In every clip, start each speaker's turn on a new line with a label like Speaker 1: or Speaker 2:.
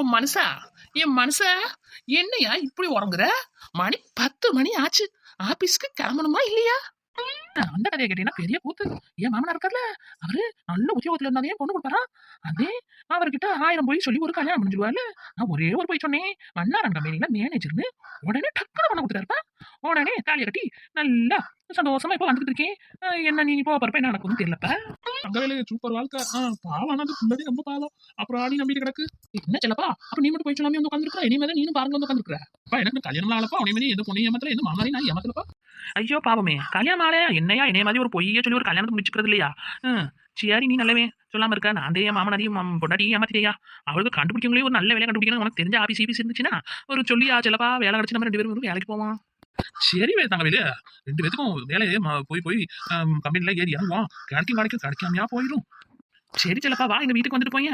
Speaker 1: உன் மனுஷா என் மனுஷா என்னையா இப்படி உறங்குற? மணி பத்து மணி ஆச்சு. ஆபீஸ்க்கு கிளம்பணுமா இல்லையா? அந்த கதையை கேட்டீங்கன்னா பெரிய கூத்து. என் மாமனா இருக்கார்ல அவரு நல்ல உத்தியோகத்துல இருந்தாலே பொண்ணு கொடுப்பாரா? அதே அவர்கிட்ட ஆயிரம் போய் சொல்லி ஒரு கல்யாணம் முடிஞ்சிருவாரு நான் ஒரே ஒரு போய் சொன்னேன். மன்னாரன் கம்பெனில மேனேஜர்னு உடனே டக்குனு பண்ண கொடுத்துருப்பா உடனே தாலியை கட்டி நல்லா சந்தோஷமா இப்ப வந்துட்டு இருக்கேன். என்ன நீ இப்போ பரப்ப என்ன நடக்கும்னு தெரியலப்பா. தங்கவேலு சூப்பர் வாழ்க்கை. பாவம் ஆனது முன்னாடி ரொம்ப பாவம். அப்புறம் ஆடி நம்பிட்டு கிடக்கு. என்ன செல்லப்பா? அப்ப நீ மட்டும் போய் சொல்லாம வந்து உட்காந்துருக்கா இனிமே தான் நீனும் பாருங்க வந்து உட்காந்துருக்கா அப்பா எனக்கு கல்யாணம் ஆளப்பா. உடனே மாதிரி எந்த பொண்ணு ஏமாத்தல எந்த மாமாரி நான் ஏமாத்தலப்பா? ஐயோ பாவமே. கல்யாணம் ஆளே என்னையா என்னைய மாதிரி ஒரு பொய்யே சொல்லி ஒரு கல்யாணத்தை முடிச்சுக்கிறது இல்லையா? சரி நீ நல்லவே. சொல்லாம இருக்க. நான் அதே மாமனாரையும் பொண்டாட்டியும் ஏமாத்தியா அவளுக்கு கண்டுபிடிக்கங்களே ஒரு நல்ல வேலை கண்டுபிடிக்கணும் உனக்கு தெரிஞ்ச ஆபீஸ் ஆபீஸ் இருந்துச்சுன்னா ஒரு சொல்லியா சிலப்பா வேலை கிடச்சி நம்ம ரெண்டு பேரும் வேலைக்கு போவோம். சரி வே வெளியே ரெண்டு பேத்துக்கும் வேலையே போய் போய் கம்பெனில ஏறி இறங்குவோம் கிடைக்கும் கிடைக்கும் கிடைக்காமையா போயிடும் சரி சிலப்பா வா. எங்க வீட்டுக்கு வந்துட்டு போய்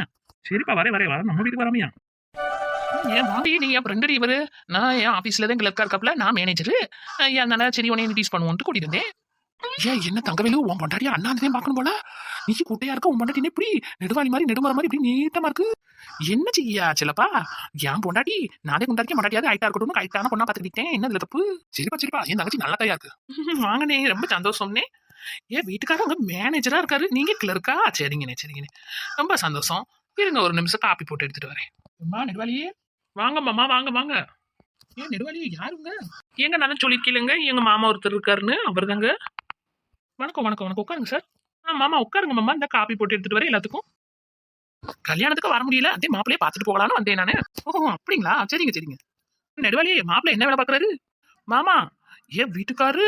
Speaker 1: சரிப்பா வரே வரே வர நம்ம வீட்டுக்கு வராமையா. ஏன் வாங்கி நீ என் ஃப்ரெண்டு இவரு. நான் என் ஆஃபீஸில் தான் கிளர்க்கா இருக்காப்ல. நான் மேனேஜரு அதனால சரி உடனே இன்ட்ரடியூஸ் பண்ணுவோன்ட்டு கூட்டியிருந்தேன் ஏன் என்ன தங்கவேலு? உன் அண்ணா அண்ணாந்தே பார்க்கணும் போல. நீ குட்டையா இருக்க உன் பொண்டாட்டி இப்படி நெடுவாளி மாதிரி நெடுமர மாதிரி இப்படி நீட்டமா இருக்கு. என்ன செய்யா சிலப்பா என் பொண்டாட்டி நானே கொண்டாடி பொண்டாட்டியாவது ஹைட்டா இருக்கட்டும் ஹைட்டான பொண்ணா பார்த்துக்கிட்டேன் என்ன இதுல தப்பு? சரிப்பா சரிப்பா. என் தங்கச்சி நல்லா தயா இருக்கு. வாங்கண்ணே. ரொம்ப சந்தோஷம்னே ஏன் வீட்டுக்காரர் உங்க மேனேஜரா இருக்காரு. நீங்க கிளர்க்கா சரிங்கண்ணே சரிங்கண்ணே. ரொம்ப சந்தோஷம். இருங்க ஒரு நிமிஷம் காப்பி போட்டு எடுத்துட்டு வரேன். அம்மா நெடுவாளியே. வாங்க மாமா வாங்க வாங்க. ஏன் நெடுவாளியே யாருங்க ஏங்க நான் சொல்லிக்கலங்க எங்க மாமா ஒருத்தர் இருக்காருன்னு அவர் தாங்க வணக்கம் வணக்கம் வணக்கம். உட்காருங்க சார். மாமா உட்காருங்க மாமா. இந்த காப்பி போட்டு எடுத்துட்டு வரேன் எல்லாத்துக்கும். கல்யாணத்துக்கு வர முடியல. அதே மாப்பிளையே பார்த்துட்டு போகலான்னு வந்தேன் நானு. ஓ அப்படிங்களா? சரிங்க சரிங்க. நெடுவாளி மாப்பிள்ளை என்ன வேலை பார்க்குறாரு? மாமா ஏன் வீட்டுக்காரு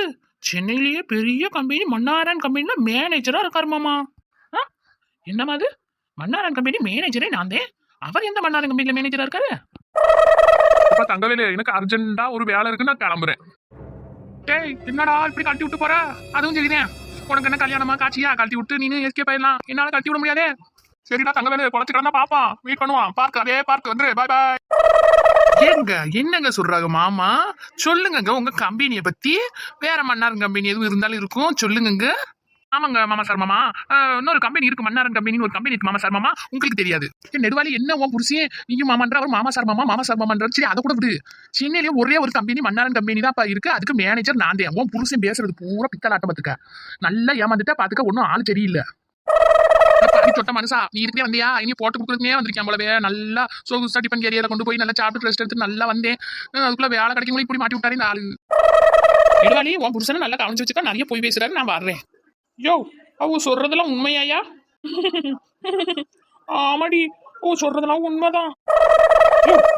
Speaker 1: சென்னையிலேயே பெரிய கம்பெனி மன்னாரன் கம்பெனில மேனேஜரா இருக்காரு மாமா. ஆ என்னமா அது? மன்னாரன் கம்பெனி மேனேஜரே நான் தான். அவர் எந்த மன்னாரன் கம்பெனில மேனேஜரா இருக்காரு?
Speaker 2: அப்பா தங்கவேலு எனக்கு அர்ஜென்ட்டா ஒரு வேலை இருக்கு நான் கிளம்புறேன்.
Speaker 1: டேய் என்னடா இப்படி கட்டி விட்டு போற? அதுவும் சரிதான். உனக்கு என்ன கல்யாணமா? காட்சியா? கழட்டி விட்டு நீனு எஸ்கே போயிடலாம் என்னால கழட்டி விட முடியாதே.
Speaker 2: சரிடா தங்க குறைச்சு கிடந்தா பாப்பான் வெயிட் பண்ணுவான். பார்க் அதே பார்க் வந்துரு. பாய் பாய்
Speaker 1: ஏங்க என்னங்க சொல்றாங்க மாமா? சொல்லுங்கங்க உங்க கம்பெனியை பத்தி. வேற மன்னார் கம்பெனி எதுவும் இருந்தாலும் இருக்கும். சொல்லுங்கங்க. ஆமாங்க மாமா சார் மாமா. இன்னொரு கம்பெனி இருக்கு மன்னாரன் கம்பெனின்னு ஒரு கம்பெனி இருக்கு மாமா சார் மாமா. உங்களுக்கு தெரியாது. நெடுவாலி நெடுவாளி என்ன உன் புருஷன் நீயும் மாமான்ற அவர் மாமா சார் மாமா மாமா சார் மாமான்ற. சரி அதை கூட விடு. சென்னையிலேயே ஒரே ஒரு கம்பெனி மன்னாரன் கம்பெனி தான் இருக்கு. அதுக்கு மேனேஜர் நான் தான். உன் புருஷன் பேசுறது பூரா பித்தலாட்டம் பார்த்துக்க நல்லா ஏமாந்துட்டா பாத்துக்க ஒன்றும் ஆள் சரியில்லை. சொட்ட மனுஷா நீ இருக்கே வந்தியா? இனி போட்டு கொடுக்குறதுமே வந்திருக்கேன் போலவே? நல்லா சொகுசா டிஃபன் கேரியரை கொண்டு போய் நல்லா சாப்பிட்டு ரெஸ்ட் எடுத்து நல்லா வந்தேன். அதுக்குள்ள வேலை கிடைக்கும் இப்படி மாட்டி விட்டாரு இந்த ஆளு. நெடுவாளி உன் புருஷனை நல்லா கவனிச்சு வச்சுக்கா நிறைய போய் பேசுறாரு நான் வர்றேன். யோ அவங்க சொல்றதெல்லாம் உண்மையாயா? ஆமாடி ஓ சொல்றதெல்லாம் உண்மைதான்.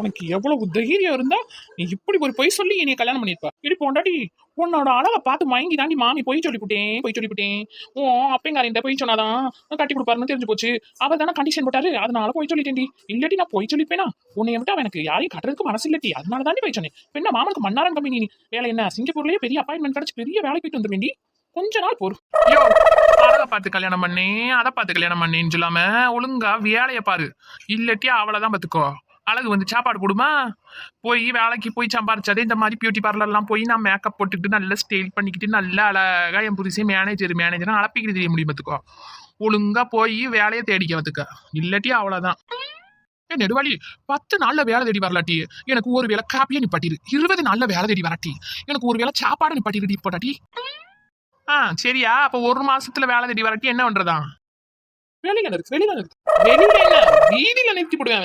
Speaker 1: உனக்கு எவ்வளவு தைரியம் இருந்தா நீ இப்படி ஒரு பொய் சொல்லி என்னைய கல்யாணம் பண்ணிருப்ப இடி போண்டாடி. உன்னோட அழகை பார்த்து மயங்கி தாண்டி மாமி பொய் சொல்லிவிட்டேன் பொய் சொல்லிவிட்டேன் ஓ அப்பங்காரின் பொய் சொன்னாதான் கட்டி கொடுப்பாருன்னு தெரிஞ்சு போச்சு. அவர் தானே கண்டிஷன் போட்டாரு அதனால போய் சொல்லிட்டேன்டி. இல்லாட்டி நான் போய் சொல்லிப்பேனா? உன்னை விட்டு எனக்கு யாரையும் கட்டுறதுக்கு மனசு இல்லட்டி அதனால தாண்டி போய் சொன்னேன். இப்ப என்ன மாமனுக்கு மன்னாரன் கம்பெனி நீ வேலை என்ன? சிங்கப்பூர்லயே பெரிய அப்பாயின்மெண்ட் கிடைச்சு பெரிய வேலைக்கு போயிட்டு வந்துருவேண்டி கொஞ்ச நாள் போரும் யோ பார்த்து கல்யாணம் பண்ணி அதை பார்த்து கல்யாணம் பண்ணின்னு சொல்லாம ஒழுங்கா வேலையை பாரு. இல்லாட்டி அவளைதான் பார்த்துக்கோ. அழகு வந்து சாப்பாடு போடுமா? போய் வேலைக்கு போய் சம்பாரிச்சாதே இந்த மாதிரி பியூட்டி பார்லர்லாம் போய் நான் மேக்கப் போட்டுக்கிட்டு நல்லா ஸ்டைல் பண்ணிக்கிட்டு நல்லா அழகா என் புதுசே மேனேஜர் மேனேஜர் அழப்பிக்கிட்டு தெரிய முடியும் பார்த்துக்கோ. ஒழுங்கா போய் வேலையை தேடிக்க பார்த்துக்க. இல்லாட்டி அவ்வளவுதான் ஏ நெடுவாளி பத்து நாள்ல வேலை தேடி வரலாட்டி. எனக்கு ஒரு வேலை காப்பியா நிப்பாட்டிரு. இருபது நாள்ல வேலை தேடி வராட்டி எனக்கு ஒரு வேலை சாப்பாடு நிப்பாட்டிருடி போட்டாட்டி ஆ சரியா? அப்ப ஒரு மாசத்துல வேலை தேடி வரட்டி என்ன பண்றதா? வெளியில இருக்கு வெளியில இருக்கு. வெளியில என்ன வீதியில நிறுத்தி போடுவேன்